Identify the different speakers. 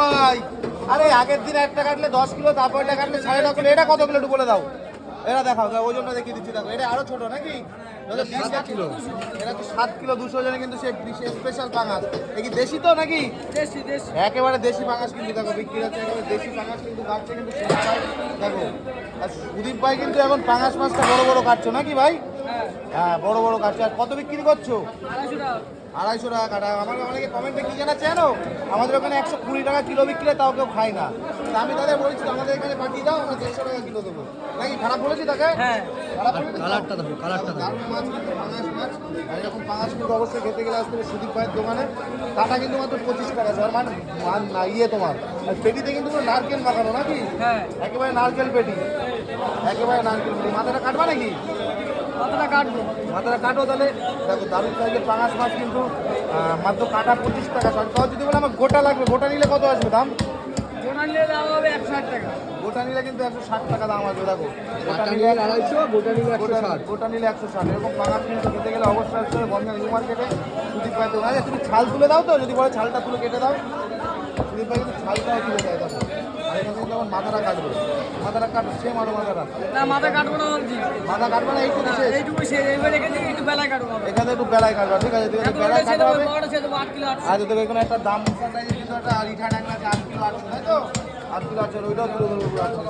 Speaker 1: ভাই। আরে আগের দিন একটা কাটলে দশ কিলো তারপরটা কাটলে সাড়ে ন কিলো। এটা কত কিলো একটু বলে দাও। এটা দেখাও দেখো, ওজনটা দেখিয়ে দিচ্ছি দেখো এটা আরও ছোট নাকি? কিলো। এটা তো সাত কিলো দুশো জনে কিন্তু সে স্পেশাল পাঙাশ। এ কি দেশি তো নাকি?
Speaker 2: দেশি দেশি।
Speaker 1: একেবারে দেশি পাঙাশ কিন্তু দেখো বিক্রি হচ্ছে একেবারে দেশি পাঙাশ কিন্তু কাটছে কিন্তু ভাই দেখো। আর সুদীপ ভাই কিন্তু এখন পাঙাশ মাছটা বড় বড় কাটছো নাকি ভাই?
Speaker 2: হ্যাঁ
Speaker 1: বড় বড় কাটছো। আর কত বিক্রি করছ?
Speaker 2: আড়াইশো টাকা
Speaker 1: আড়াইশো টাকা কাটা। আমার অনেকে কমেন্টে কি জানো? আমাদের ওখানে একশো কুড়ি টাকা কিলো বিক্রি তাও কেউ খায় না। তা আমি তাদের বলেছি আমাদের এখানে পাঠিয়ে দাও আমরা দেড়শো টাকা কিলো দেবো। নাকি খারাপ বলেছি তাকে?
Speaker 2: হ্যাঁ।
Speaker 3: কালারটা দেখো কালারটা
Speaker 1: দারুণ মাছ পাঙাশ মাছ আর এরকম পাঙাশ কিন্তু অবশ্যই খেতে গেলে আসতে হবে সুদীপ ভাইয়ের দোকানে। কাটা কিন্তু মাত্র পঁচিশ টাকা স্যার মানে মান- না ইয়ে তোমার। আর পেটিতে কিন্তু পুরো নারকেল মাখানো নাকি?
Speaker 2: হ্যাঁ।
Speaker 1: একেবারে নারকেল পেটি। একেবারে নারকেল পেটি। মাথাটা কাটবা নাকি?
Speaker 2: কতটা কাটবো।
Speaker 1: মাথাটা কাটো তাহলে? দেখো দারুণ সাইজের পাঙাশ মাছ কিন্তু মাত্র কাটা পঁচিশ টাকা। তাও যদি বলে আমার গোটা লাগবে গোটা নিলে কত আসবে দাম?
Speaker 2: গোটা নিলে দাম হবে একশো ষাট টাকা।
Speaker 1: গোটা নিলে কিন্তু একশো ষাট টাকা দাম আসবে দেখো। গোটা নিলে
Speaker 3: আড়াইশো গোটা নিলে একশো
Speaker 1: গোটা
Speaker 3: ষাট।
Speaker 1: গোটা নিলে একশো ষাট। এরকম পাঙাশ কিন্তু খেতে গেলে অবশ্যই আসতে হবে। বন্ধন নিউ মার্কেটে সুদীপ ভাই তো তুমি ছাল তুলে দাও তো। যদি বলে ছালটা তুলে কেটে দাও। সুদীপ ভাই কিন্তু ছালটাও তুলে দেয় দেখো আর এখানে কিন্তু আমার মাথাটা কাটবে মাথাটা কাটবে সেম আরও মাথাটা
Speaker 2: না মাথা কাটবো না
Speaker 1: মাথা কাটবে না এইটুকু শেষ।
Speaker 2: এইটুকু সে এইবার এখানে একটু বেলায় কাটবো
Speaker 1: এখানে একটু বেলায় কাটবো। ঠিক আছে ঠিক আছে বেলায়
Speaker 2: কাটবো
Speaker 1: কাটা আর তোকে এখানে একটা দাম সাইজের কিন্তু একটা রিঠা ডাকনা আছে আট কিলো আটশো তাই তো? আট কিলো আটশো ওইটাও তুলে পুরো আটশো।